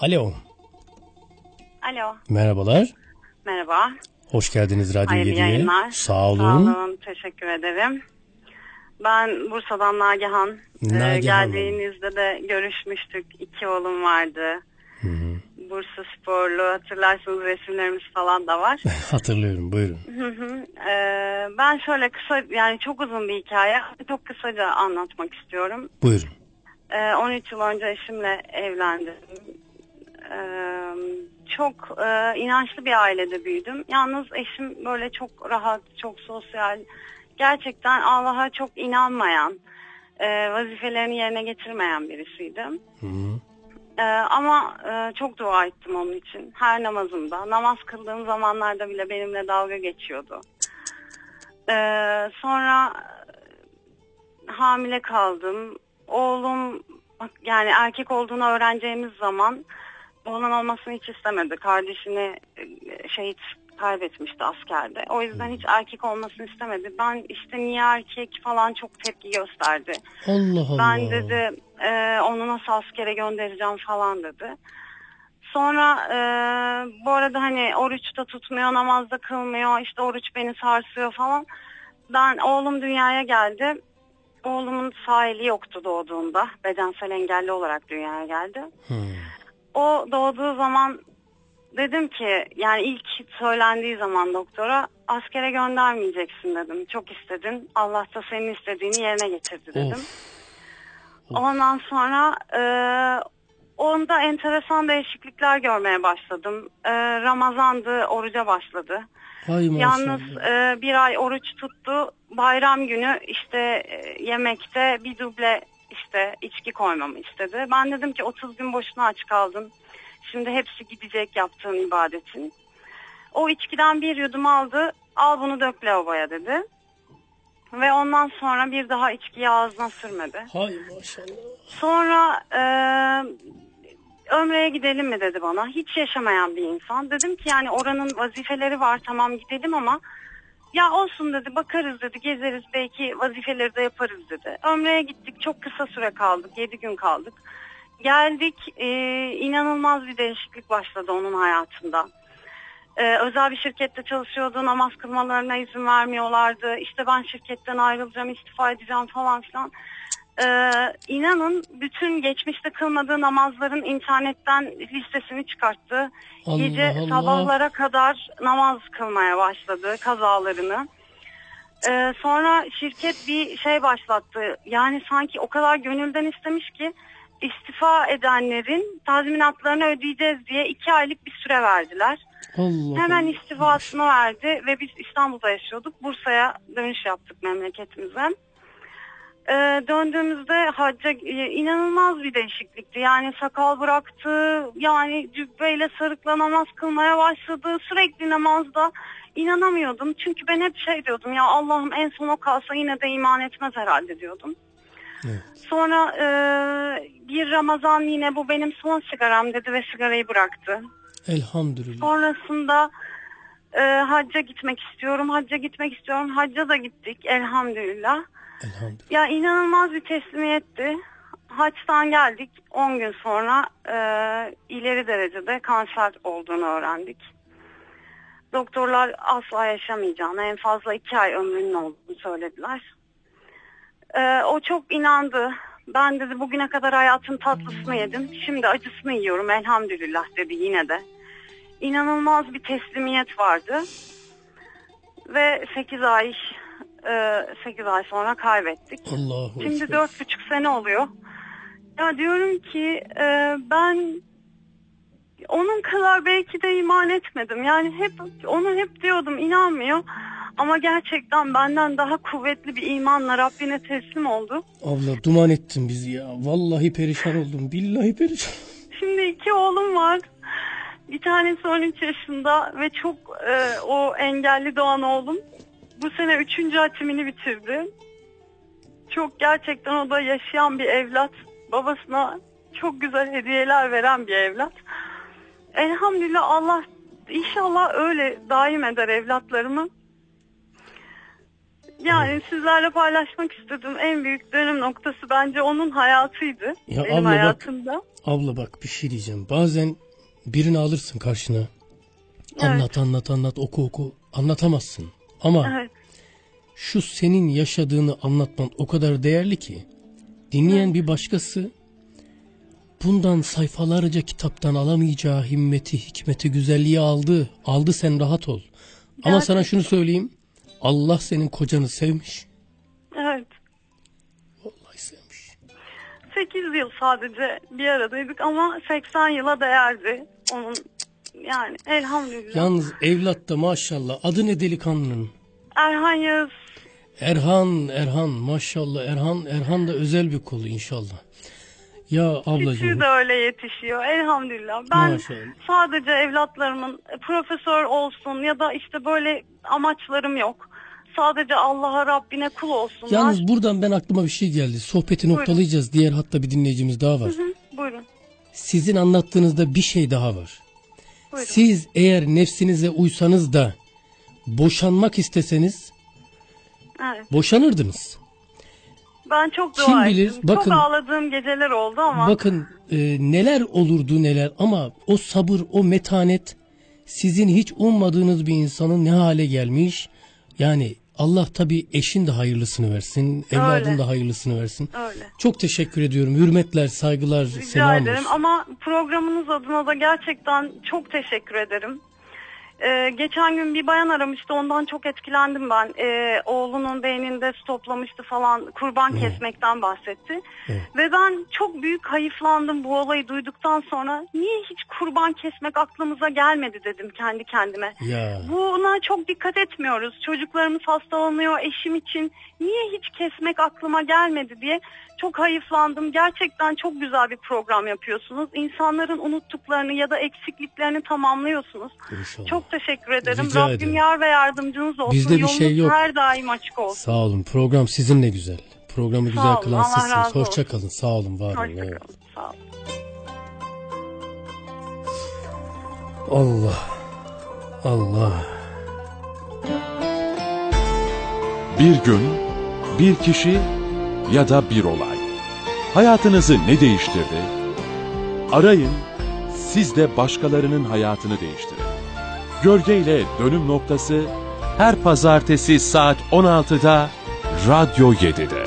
Alo. Alo. Merhabalar. Merhaba. Hoş geldiniz Radyo Hayırlı 7'ye. yayınlar. Sağ olun. Sağ olun. Teşekkür ederim. Ben Bursa'dan Nagihan. Ee, Nagihan Hanım. geldiğinizde de görüşmüştük. İki oğlum vardı. Bursa sporlu. Hatırlarsınız resimlerimiz falan da var. Hatırlıyorum buyurun. Hı hı. Ee, ben şöyle kısa yani çok uzun bir hikaye. Çok kısaca anlatmak istiyorum. Buyurun. Ee, 13 yıl önce eşimle evlendim. Çok e, inançlı bir ailede büyüdüm. Yalnız eşim böyle çok rahat, çok sosyal, gerçekten Allah'a çok inanmayan, e, vazifelerini yerine getirmeyen birisiydi. Hı -hı. Ee, ama e, çok dua ettim onun için. Her namazımda, namaz kıldığım zamanlarda bile benimle dalga geçiyordu. Ee, sonra hamile kaldım. Oğlum yani erkek olduğunu öğreneceğimiz zaman oğlan olmasını hiç istemedi. Kardeşini e, şehit kaybetmişti askerde. O yüzden hiç erkek olmasını istemedi. Ben işte niye erkek falan çok tepki gösterdi. Allah Allah. Ben dedi e, onu nasıl askere göndereceğim falan dedi. Sonra e, bu arada hani oruçta tutmuyor, namazda kılmıyor, işte oruç beni sarsıyor falan. Ben oğlum dünyaya geldi. Oğlumun sağ eli yoktu doğduğunda. Bedensel engelli olarak dünyaya geldi. Hmm. O doğduğu zaman dedim ki yani ilk söylendiği zaman doktora askere göndermeyeceksin dedim. Çok istedin. Allah da senin istediğini yerine getirdi dedim. Of. Ondan sonra e, onda enteresan değişiklikler görmeye başladım. E, Ramazandı, oruca başladı. Hay. Yalnız e, bir ay oruç tuttu. Bayram günü işte e, yemekte bir duble işte içki koymamı istedi. Ben dedim ki 30 gün boşuna aç kaldın. Şimdi hepsi gidecek yaptığın ibadetin. O içkiden bir yudum aldı. Al bunu dök lavaboya dedi. Ve ondan sonra bir daha içkiyi ağzına sürmedi. Hay maşallah. Sonra e, Ömre'ye gidelim mi dedi bana. Hiç yaşamayan bir insan. Dedim ki yani oranın vazifeleri var tamam gidelim ama ya olsun dedi bakarız dedi gezeriz belki vazifeleri de yaparız dedi. Ömre'ye gittik çok kısa süre kaldık 7 gün kaldık. Geldik e, inanılmaz bir değişiklik başladı onun hayatında. Ee, özel bir şirkette çalışıyordu namaz kılmalarına izin vermiyorlardı. İşte ben şirketten ayrılacağım istifa edeceğim falan filan. Ee, inanın bütün geçmişte kılmadığı namazların internetten listesini çıkarttı. Allah Gece Allah. sabahlara kadar namaz kılmaya başladı kazalarını. Ee, sonra şirket bir şey başlattı. Yani sanki o kadar gönülden istemiş ki istifa edenlerin tazminatlarını ödeyeceğiz diye iki aylık bir süre verdiler. Allah Hemen istifasını verdi ve biz İstanbul'da yaşıyorduk. Bursa'ya dönüş yaptık memleketimize. Ee, döndüğümüzde hacca e, inanılmaz bir değişiklikti. Yani sakal bıraktı, yani cübbeyle sarıkla namaz kılmaya başladı. Sürekli namazda inanamıyordum. Çünkü ben hep şey diyordum ya Allah'ım en son o kalsa yine de iman etmez herhalde diyordum. Evet. Sonra e, bir Ramazan yine bu benim son sigaram dedi ve sigarayı bıraktı. Elhamdülillah. Sonrasında e, hacca gitmek istiyorum, hacca gitmek istiyorum. Hacca da gittik elhamdülillah. Ya inanılmaz bir teslimiyetti. Haçtan geldik 10 gün sonra e, ileri derecede kanser olduğunu öğrendik. Doktorlar asla yaşamayacağını en fazla 2 ay ömrünün olduğunu söylediler. E, o çok inandı. Ben dedi bugüne kadar hayatın tatlısını yedim. Şimdi acısını yiyorum elhamdülillah dedi yine de. İnanılmaz bir teslimiyet vardı. Ve 8 ay 8 ay sonra kaybettik. Allahu Şimdi Ekber. dört buçuk sene oluyor. Ya diyorum ki e, ben onun kadar belki de iman etmedim. Yani hep onu hep diyordum inanmıyor. Ama gerçekten benden daha kuvvetli bir imanla Rabbine teslim oldu. Abla duman ettin bizi ya. Vallahi perişan oldum. Billahi perişan. Şimdi iki oğlum var. Bir tanesi 13 yaşında ve çok e, o engelli doğan oğlum. Bu sene üçüncü hatimini bitirdi. Çok gerçekten o da yaşayan bir evlat. Babasına çok güzel hediyeler veren bir evlat. Elhamdülillah Allah inşallah öyle daim eder evlatlarımı. Yani sizlerle paylaşmak istedim. En büyük dönüm noktası bence onun hayatıydı. Ya benim abla bak. hayatımda. Abla bak bir şey diyeceğim. Bazen birini alırsın karşına. Anlat anlat anlat oku oku. Anlatamazsın. Ama Evet. şu senin yaşadığını anlatman o kadar değerli ki. Dinleyen bir başkası bundan sayfalarca kitaptan alamayacağı himmeti, hikmeti, güzelliği aldı. Aldı sen rahat ol. Ama sana şunu söyleyeyim. Allah senin kocanı sevmiş. Evet. Vallahi sevmiş. 8 yıl sadece bir aradaydık ama 80 yıla değerdi. Onun yani elhamdülillah. Yalnız evlat da maşallah. Adı ne delikanlının? Erhan Yağız Erhan, Erhan maşallah Erhan, Erhan da özel bir kolu inşallah. Ya küçüğü ablacığım de öyle yetişiyor elhamdülillah. Ben Maşallah. sadece evlatlarımın profesör olsun ya da işte böyle amaçlarım yok. Sadece Allah'a Rabbine kul olsunlar. yalnız buradan ben aklıma bir şey geldi. Sohbeti Buyurun. noktalayacağız. Diğer hatta bir dinleyicimiz daha var. Hı, buyurun. Sizin anlattığınızda bir şey daha var. Buyurun. Siz eğer nefsinize uysanız da boşanmak isteseniz Evet. boşanırdınız. Ben çok Kim dua bilir, ettim. bakın- çok ağladığım geceler oldu ama Bakın e, neler olurdu neler ama o sabır o metanet sizin hiç ummadığınız bir insanın ne hale gelmiş. Yani Allah tabi eşin de hayırlısını versin, evladın Öyle. da hayırlısını versin. öyle. Çok teşekkür ediyorum. Hürmetler, saygılar, Rica selam ederim olsun. ama programınız adına da gerçekten çok teşekkür ederim. Ee, geçen gün bir bayan aramıştı ondan çok etkilendim ben. Ee, oğlunun beyninde stoplamıştı falan kurban kesmekten bahsetti. Evet. Ve ben çok büyük hayıflandım bu olayı duyduktan sonra. Niye hiç kurban kesmek aklımıza gelmedi dedim kendi kendime. Ya Buna çok dikkat etmiyoruz. Çocuklarımız hastalanıyor eşim için. Niye hiç kesmek aklıma gelmedi diye çok hayıflandım. Gerçekten çok güzel bir program yapıyorsunuz. İnsanların unuttuklarını ya da eksikliklerini tamamlıyorsunuz. inşallah. Çok teşekkür ederim. Rica Rabbim ederim. yar ve yardımcınız olsun. Bizde bir Yolunuz şey yok. her daim açık olsun. Sağ olun. Program sizinle güzel. Programı güzel olun, kılan Allah sizsiniz. razı Hoşça kalın. Sağ olun. Var olun. Eyvallah. Sağ olun. Allah. Allah. Bir gün, bir kişi ya da bir olay. Hayatınızı ne değiştirdi? Arayın, siz de başkalarının hayatını değiştirin. Gölge ile Dönüm Noktası her pazartesi saat 16'da Radyo 7'de.